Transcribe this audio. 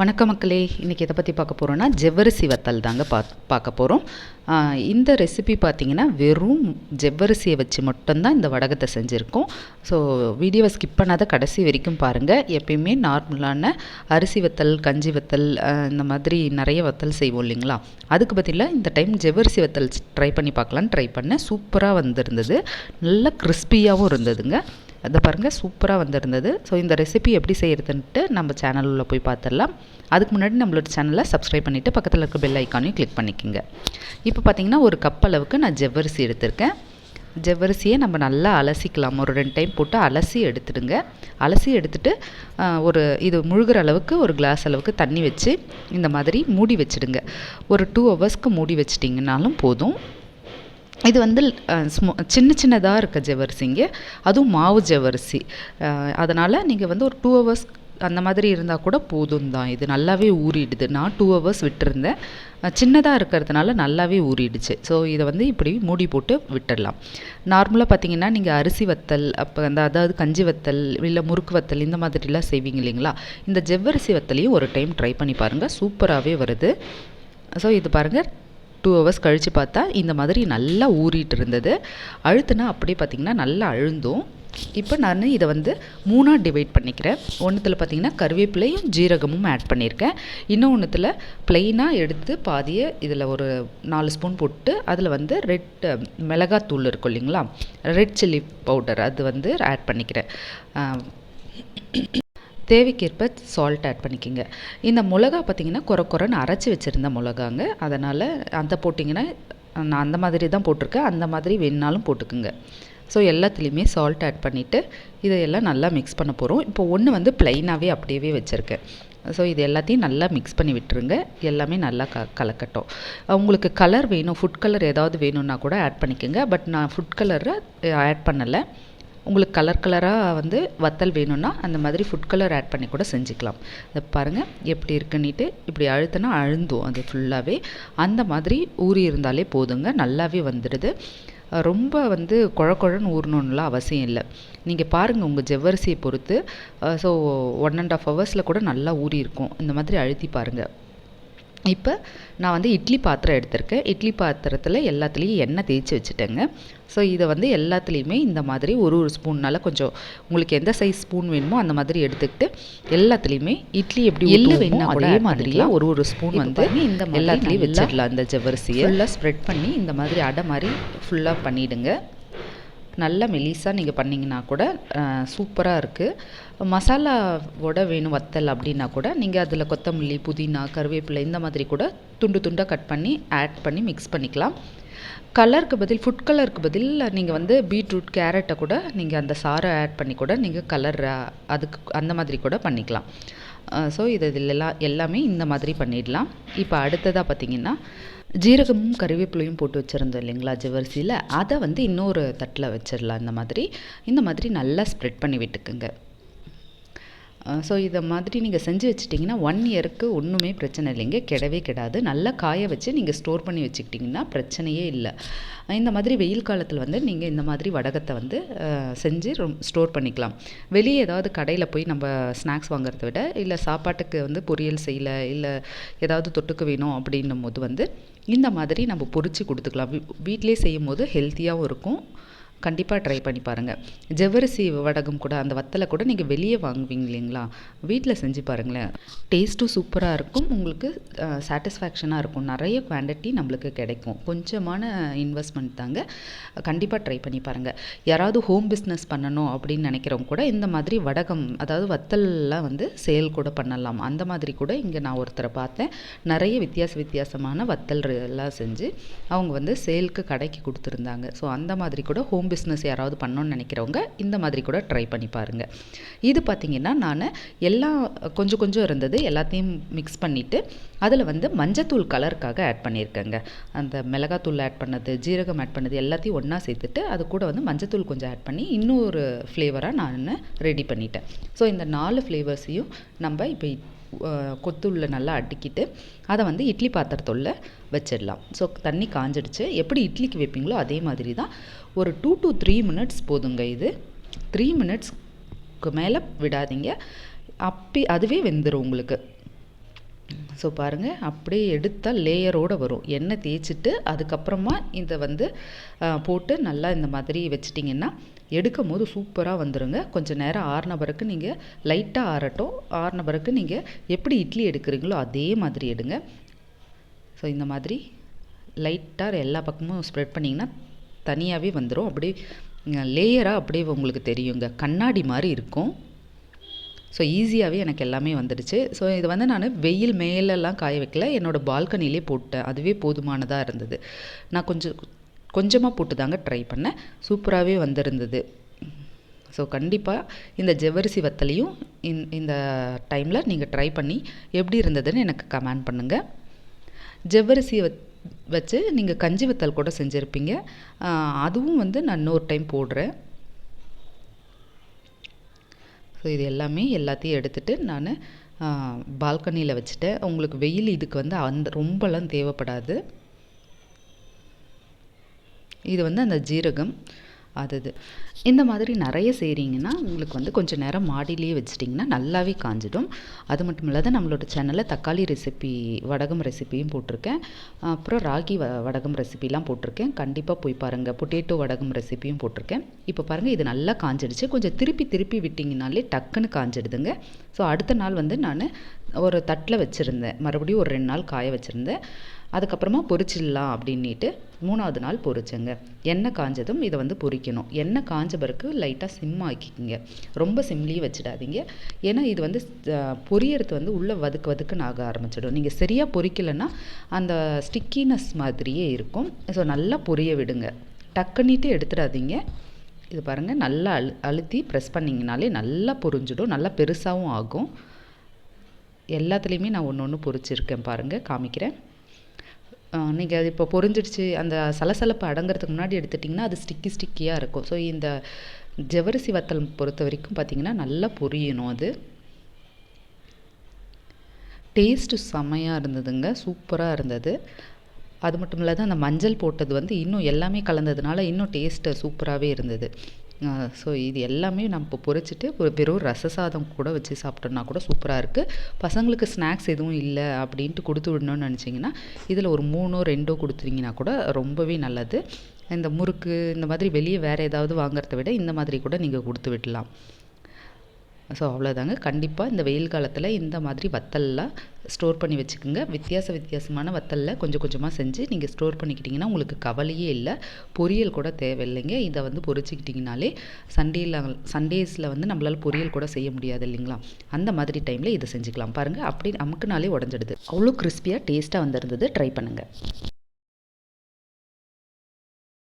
வணக்க மக்களே இன்றைக்கி எதை பற்றி பார்க்க போகிறோன்னா ஜெவ்வரிசி வத்தல் தாங்க பா பார்க்க போகிறோம் இந்த ரெசிபி பார்த்திங்கன்னா வெறும் ஜெவ்வரிசியை வச்சு மட்டும்தான் இந்த வடகத்தை செஞ்சுருக்கோம். ஸோ வீடியோவை ஸ்கிப் பண்ணாத கடைசி வரைக்கும் பாருங்கள் எப்பயுமே நார்மலான அரிசி வத்தல் கஞ்சி வத்தல் இந்த மாதிரி நிறைய வத்தல் செய்வோம் இல்லைங்களா? அதுக்கு பதிலாக இந்த டைம் ஜெவ்வரிசி வத்தல் ட்ரை பண்ணி பார்க்கலான்னு ட்ரை பண்ணேன். சூப்பராக வந்திருந்தது. நல்லா கிறிஸ்பியாகவும் இருந்ததுங்க. அதை பாருங்கள் சூப்பராக வந்திருந்தது. ஸோ இந்த ரெசிபி எப்படி செய்கிறதுன்ட்டு நம்ம சேனல் போய் பார்த்துடலாம் அதுக்கு முன்னாடி நம்மளோட சேனலை சப்ஸ்கிரைப் பண்ணிவிட்டு பக்கத்தில் இருக்க பெல் ஐக்கானையும் கிளிக் பண்ணிக்கோங்க. இப்போ பார்த்தீங்கன்னா ஒரு கப் அளவுக்கு நான் ஜவ்வரிசி எடுத்திருக்கேன். ஜவ்வரிசியை நம்ம நல்லா அலசிக்கலாம். ஒரு ரெண்டு டைம் போட்டு அலசி எடுத்துடுங்க. அலசி எடுத்துட்டு ஒரு இது முழுகிற அளவுக்கு ஒரு கிளாஸ் அளவுக்கு தண்ணி வச்சு இந்த மாதிரி மூடி வச்சிடுங்க. ஒரு டூ ஹவர்ஸ்க்கு மூடி வச்சிட்டிங்கனாலும் போதும். இது வந்து ஸ்மோ சின்ன சின்னதாக இருக்க ஜவ்வரிசிங்க அதுவும் மாவு ஜவ்வரிசி. அதனால் நீங்கள் வந்து ஒரு டூ ஹவர்ஸ் அந்த மாதிரி இருந்தால் கூட போதும் தான் இது நல்லாவே ஊறிடுது. நான் டூ ஹவர்ஸ் விட்டுருந்தேன். சின்னதாக இருக்கிறதுனால நல்லாவே ஊறிடுச்சு. ஸோ இதை வந்து இப்படி மூடி போட்டு விட்டுடலாம். நார்மலாக பார்த்தீங்கன்னா நீங்கள் அரிசி வத்தல் அப்போ அந்த அதாவது கஞ்சி வத்தல் இல்லை முறுக்கு வத்தல் இந்த மாதிரிலாம் செய்வீங்க இல்லைங்களா? இந்த ஜவ்வரிசி வத்தலையும் ஒரு டைம் ட்ரை பண்ணி பாருங்கள் சூப்பராகவே வருது. ஸோ இது பாருங்கள் டூ ஹவர்ஸ் கழித்து பார்த்தா இந்த மாதிரி நல்லா ஊறிட்டு இருந்தது. அழுத்துனா அப்படியே பார்த்திங்கன்னா நல்லா அழுந்தும். இப்போ நான் இதை வந்து மூணாக டிவைட் பண்ணிக்கிறேன். ஒன்றுத்தில் பார்த்திங்கன்னா கருவேப்பிலையும் ஜீரகமும் ஆட் பண்ணியிருக்கேன். இன்னும் ஒன்றுத்தில் ப்ளெயினாக எடுத்து பாதியை இதில் ஒரு நாலு ஸ்பூன் போட்டு அதில் வந்து ரெட் மிளகாத்தூள் இருக்கும் இல்லைங்களா? ரெட் சில்லி பவுடர் அது வந்து ஆட் பண்ணிக்கிறேன். தேவைக்கேற்ப சால்ட் ஆட் பண்ணிக்கோங்க. இந்த மிளகா பார்த்தீங்கன்னா குறை குறைன்னு அரைச்சி வச்சுருந்த மிளகாங்க. அதனால் அந்த போட்டிங்கன்னா நான் அந்த மாதிரி தான் போட்டிருக்கேன். அந்த மாதிரி வேணுனாலும் போட்டுக்குங்க. ஸோ எல்லாத்துலேயுமே சால்ட் ஆட் பண்ணிவிட்டு இதையெல்லாம் நல்லா மிக்ஸ் பண்ண போகிறோம் இப்போ ஒன்று வந்து ப்ளைனாகவே அப்படியே வச்சுருக்கேன். ஸோ இது எல்லாத்தையும் நல்லா மிக்ஸ் பண்ணி விட்டுருங்க. எல்லாமே நல்லா க கலக்கட்டும். உங்களுக்கு கலர் வேணும் ஃபுட் கலர் ஏதாவது வேணும்னா கூட ஆட் பண்ணிக்கோங்க. பட் நான் ஃபுட் கலரை ஆட் பண்ணலை. உங்களுக்கு கலர் கலராக வந்து வத்தல் வேணும்னா அந்த மாதிரி ஃபுட் கலர் ஆட் பண்ணி கூட செஞ்சுக்கலாம். இதை பாருங்கள் எப்படி இருக்குன்னுட்டு இப்படி அழுத்தினா அழுந்தும் அது ஃபுல்லாகவே அந்த மாதிரி ஊறி இருந்தாலே போதுங்க நல்லாவே வந்துடுது. ரொம்ப வந்து குழ குழன்னு ஊறணும்லாம் அவசியம் இல்லை. நீங்கள் பாருங்கள் உங்கள் ஜவ்வரிசியை பொறுத்து ஸோ ஒன் அண்ட் ஆஃப் ஹவர்ஸில் கூட நல்லா ஊறி இருக்கும். இந்த மாதிரி அழுத்தி பாருங்கள் இப்போ நான் வந்து இட்லி பாத்திரம் எடுத்திருக்கேன். இட்லி பாத்திரத்தில் எல்லாத்துலேயும் எண்ணெய் தேய்ச்சி வச்சுட்டேங்க. ஸோ இதை வந்து எல்லாத்துலேயுமே இந்த மாதிரி ஒரு ஒரு ஸ்பூன்னால கொஞ்சம் உங்களுக்கு எந்த சைஸ் ஸ்பூன் வேணுமோ அந்த மாதிரி எடுத்துக்கிட்டு எல்லாத்துலேயுமே இட்லி எப்படி எள்ளு வேணா கூட அதே மாதிரியே ஒரு ஒரு ஸ்பூன் வந்து இந்த எல்லாத்துலேயும் வச்சிடலாம் இந்த ஜவ்வரிசியை. ஃபுல்லாக ஸ்ப்ரெட் பண்ணி இந்த மாதிரி அடை மாதிரி ஃபுல்லாக பண்ணிவிடுங்க நல்லா மெலிசாக நீங்கள் பண்ணிங்கன்னா கூட சூப்பராக இருக்குது மசாலாவோட வேணும் வத்தல் அப்படின்னா கூட நீங்கள் அதில் கொத்தமல்லி புதினா கருவேப்பிலை இந்த மாதிரி கூட துண்டு துண்டாக கட் பண்ணி ஆட் பண்ணி மிக்ஸ் பண்ணிக்கலாம். கலருக்கு பதில் ஃபுட் கலருக்கு பதில் நீங்கள் வந்து பீட்ரூட் கேரட்டை கூட நீங்கள் அந்த சாறை ஆட் பண்ணி கூட நீங்கள் கலர் அதுக்கு அந்த மாதிரி கூட பண்ணிக்கலாம். ஸோ இது இதெல்லாம் எல்லாமே இந்த மாதிரி பண்ணிடலாம். இப்போ அடுத்ததாக பார்த்தீங்கன்னா ஜீரகமும் கருவேப்பிலையும் போட்டு வச்சுருந்தோம் இல்லைங்களா ஜவ்வரிசியில். அதை வந்து இன்னொரு தட்டில் வச்சிடலாம் இந்த மாதிரி இந்த மாதிரி நல்லா ஸ்ப்ரெட் பண்ணி விட்டுக்குங்க. ஸோ இதை மாதிரி நீங்கள் செஞ்சு வச்சிட்டிங்கன்னா ஒன் இயருக்கு ஒன்றுமே பிரச்சனை இல்லைங்க கெடவே கெடாது. நல்லா காய வச்சு நீங்கள் ஸ்டோர் பண்ணி வச்சுக்கிட்டிங்கன்னா பிரச்சனையே இல்லை. இந்த மாதிரி வெயில் காலத்தில் வந்து நீங்கள் இந்த மாதிரி வடகத்தை வந்து செஞ்சு ரொம் ஸ்டோர் பண்ணிக்கலாம். வெளியே ஏதாவது கடையில் போய் நம்ம ஸ்நாக்ஸ் வாங்குறத விட இல்லை சாப்பாட்டுக்கு வந்து பொரியல் செய்யலை இல்லை ஏதாவது தொட்டுக்கு வேணும் அப்படின்னும் போது வந்து இந்த மாதிரி நம்ம பொரிச்சு கொடுத்துக்கலாம். வீட்டிலே செய்யும் போது ஹெல்த்தியாகவும் இருக்கும். கண்டிப்பாக ட்ரை பண்ணி பாருங்கள் ஜவ்வரிசி வடகம் கூட அந்த வத்தலை கூட நீங்கள் வெளியே வாங்குவீங்க இல்லைங்களா? வீட்டில் செஞ்சு பாருங்களேன். டேஸ்ட்டும் சூப்பராக இருக்கும். உங்களுக்கு சாட்டிஸ்ஃபேக்ஷனாக இருக்கும். நிறைய குவாண்டிட்டி நம்மளுக்கு கிடைக்கும். கொஞ்சமான இன்வெஸ்ட்மெண்ட் தாங்க. கண்டிப்பாக ட்ரை பண்ணி பாருங்கள் யாராவது ஹோம் பிஸ்னஸ் பண்ணணும் அப்படின்னு நினைக்கிறவங்க கூட இந்த மாதிரி வடகம் அதாவது வத்தல்லாம் வந்து சேல் கூட பண்ணலாம். அந்த மாதிரி கூட இங்கே நான் ஒருத்தரை பார்த்தேன். நிறைய வித்தியாச வித்தியாசமான வத்தல் எல்லாம் செஞ்சு அவங்க வந்து சேலுக்கு கடைக்கு கொடுத்துருந்தாங்க. ஸோ அந்த மாதிரி கூட ஹோம் பிஸ்னஸ் யாராவது பண்ணணும்னு நினைக்கிறவங்க இந்த மாதிரி கூட ட்ரை பண்ணி பாருங்கள் இது பார்த்திங்கன்னா நான் எல்லாம் கொஞ்சம் கொஞ்சம் இருந்தது எல்லாத்தையும் மிக்ஸ் பண்ணிவிட்டு அதில் வந்து மஞ்சத்தூள் கலருக்காக ஆட் பண்ணியிருக்கேங்க அந்த மிளகாத்தூள் ஆட் பண்ணது ஜீரகம் ஆட் பண்ணது எல்லாத்தையும் ஒன்றா சேர்த்துட்டு அது கூட வந்து மஞ்சத்தூள் கொஞ்சம் ஆட் பண்ணி இன்னொரு ஃப்ளேவராக நான் ரெடி பண்ணிட்டேன். ஸோ இந்த நாலு ஃப்ளேவர்ஸையும் நம்ம இப்போ கொத்துள்ள நல்லா அடுக்கிட்டு அதை வந்து இட்லி பாத்திரத்துள்ள வச்சிடலாம். ஸோ தண்ணி காஞ்சிடுச்சு. எப்படி இட்லிக்கு வைப்பீங்களோ அதே மாதிரி தான். ஒரு டூ டு த்ரீ மினிட்ஸ் போதுங்க இது. த்ரீ மினிட்ஸ்க்கு மேலே விடாதீங்க. அப்பி அதுவே வெந்துடும் உங்களுக்கு. ஸோ பாருங்கள் அப்படியே எடுத்தால் லேயரோடு வரும். எண்ணெய் தேய்ச்சிட்டு அதுக்கப்புறமா இதை வந்து போட்டு நல்லா இந்த மாதிரி வச்சிட்டிங்கன்னா எடுக்கும் போது சூப்பராக வந்துடுங்க கொஞ்சம் நேரம் ஆறின பிறகு நீங்கள் லைட்டாக ஆறட்டும். ஆறின பிறகு நீங்கள் எப்படி இட்லி எடுக்கிறீங்களோ அதே மாதிரி எடுங்க. ஸோ இந்த மாதிரி லைட்டாக எல்லா பக்கமும் ஸ்ப்ரெட் பண்ணிங்கன்னா தனியாகவே வந்துடும் அப்படியே லேயராக அப்படியே உங்களுக்கு தெரியுங்க. கண்ணாடி மாதிரி இருக்கும். ஸோ ஈஸியாகவே எனக்கு எல்லாமே வந்துடுச்சு. ஸோ இது வந்து நான் வெயில் மேலெல்லாம் காய வைக்கல. என்னோடய பால்கனிலே போட்டேன். அதுவே போதுமானதாக இருந்தது. நான் கொஞ்சம் கொஞ்சமாக போட்டு தாங்க ட்ரை பண்ணேன். சூப்பராகவே வந்திருந்தது. ஸோ கண்டிப்பாக இந்த ஜவ்வரிசி வத்தலையும் இந் இந்த டைமில் நீங்கள் ட்ரை பண்ணி எப்படி இருந்ததுன்னு எனக்கு கமெண்ட் பண்ணுங்கள் ஜவ்வரிசியை வச்சு நீங்கள் கஞ்சி வத்தல் கூட செஞ்சுருப்பீங்க. அதுவும் வந்து நான் இன்னொரு டைம் போடுறேன். ஸோ இது எல்லாமே எல்லாத்தையும் எடுத்துகிட்டு நான் பால்கனியில் வச்சுட்டேன். உங்களுக்கு வெயில் இதுக்கு வந்து அந்த ரொம்பலாம் தேவைப்படாது. இது வந்து அந்த ஜீரகம். அது இது இந்த மாதிரி நிறைய செய்கிறீங்கன்னா உங்களுக்கு வந்து கொஞ்சம் நேரம் மாடியிலேயே வச்சிட்டிங்கன்னா நல்லாவே காஞ்சிடும். அது மட்டும் இல்லாத நம்மளோட சேனலில் தக்காளி ரெசிபி வடகம் ரெசிபியும் போட்டிருக்கேன். அப்புறம் ராகி வ வடகம் ரெசிபிலாம் போட்டிருக்கேன். கண்டிப்பாக போய் பாருங்கள் பொட்டேட்டோ வடகம் ரெசிபியும் போட்டிருக்கேன். இப்போ பாருங்கள் இது நல்லா காஞ்சிடுச்சு. கொஞ்சம் திருப்பி திருப்பி விட்டிங்கனாலே டக்குன்னு காஞ்சிடுதுங்க. ஸோ அடுத்த நாள் வந்து நான் ஒரு தட்டில் வச்சுருந்தேன். மறுபடியும் ஒரு ரெண்டு நாள் காய வச்சுருந்தேன். அதுக்கப்புறமா பொரிச்சிடலாம் அப்படின்ட்டு மூணாவது நாள் பொரிச்சேங்க. எண்ணெய் காஞ்சதும் இதை வந்து பொரிக்கணும். எண்ணெய் காஞ்ச பிறகு லைட்டாக சிம் ஆக்கிக்கிங்க. ரொம்ப சிம்லேயே வச்சிடாதீங்க. ஏன்னா இது வந்து பொரியறது வந்து உள்ளே வதுக்கு வதுக்குன்னு ஆக ஆரம்பிச்சிடும். நீங்கள் சரியாக பொரிக்கலைன்னா அந்த ஸ்டிக்கினஸ் மாதிரியே இருக்கும். ஸோ நல்லா பொரிய விடுங்க. டக்குன்னிட்டு எடுத்துடாதீங்க. இது பாருங்கள் நல்லா அழு அழுத்தி ப்ரெஸ் பண்ணிங்கனாலே நல்லா பொரிஞ்சிடும். நல்லா பெருசாகவும் ஆகும். எல்லாத்துலேயுமே நான் ஒன்று ஒன்று பொரிச்சிருக்கேன் பாருங்கள் காமிக்கிறேன். நீங்கள் அது இப்போ பொரிஞ்சிடுச்சு அந்த சலசலப்பு அடங்கிறதுக்கு முன்னாடி எடுத்துட்டிங்கன்னா அது ஸ்டிக்கி ஸ்டிக்கியாக இருக்கும். ஸோ இந்த ஜவரிசி வத்தல் பொறுத்த வரைக்கும் பார்த்திங்கன்னா நல்லா பொரியணும் அது. டேஸ்ட்டு செம்மையாக இருந்ததுங்க சூப்பராக இருந்தது. அது மட்டும் இல்லாத அந்த மஞ்சள் போட்டது வந்து இன்னும் எல்லாமே கலந்ததுனால இன்னும் டேஸ்ட்டு சூப்பராகவே இருந்தது. ஸோ இது எல்லாமே நம்ம இப்போ பொரிச்சிட்டு ஒரு வெறும் ரச சாதம் கூட வச்சு சாப்பிட்டோம்னா கூட சூப்பராக இருக்குது பசங்களுக்கு ஸ்நாக்ஸ் எதுவும் இல்லை அப்படின்ட்டு கொடுத்து விடணும்னு நினச்சிங்கன்னா இதில் ஒரு மூணோ ரெண்டோ கொடுத்துருங்கன்னா கூட ரொம்பவே நல்லது. இந்த முறுக்கு இந்த மாதிரி வெளியே வேறு ஏதாவது வாங்குறத விட இந்த மாதிரி கூட நீங்கள் கொடுத்து விடலாம். ஸோ அவ்வளோதாங்க கண்டிப்பாக இந்த வெயில் காலத்தில் இந்த மாதிரி வத்தல்லாம் ஸ்டோர் பண்ணி வச்சுக்கோங்க. வித்தியாச வித்தியாசமான வத்தலில் கொஞ்சம் கொஞ்சமாக செஞ்சு நீங்கள் ஸ்டோர் பண்ணிக்கிட்டிங்கன்னா உங்களுக்கு கவலையே இல்லை. பொரியல் கூட தேவையில்லைங்க. இதை வந்து பொரிச்சிக்கிட்டிங்கனாலே சண்டேல சண்டேஸில் வந்து நம்மளால் பொரியல் கூட செய்ய முடியாது இல்லைங்களா? அந்த மாதிரி டைமில் இதை செஞ்சுக்கலாம். பாருங்கள் அப்படி அமுக்குனாலே உடஞ்சிடுது. அவ்வளோ கிறிஸ்பியாக டேஸ்ட்டாக வந்திருந்தது. ட்ரை பண்ணுங்கள்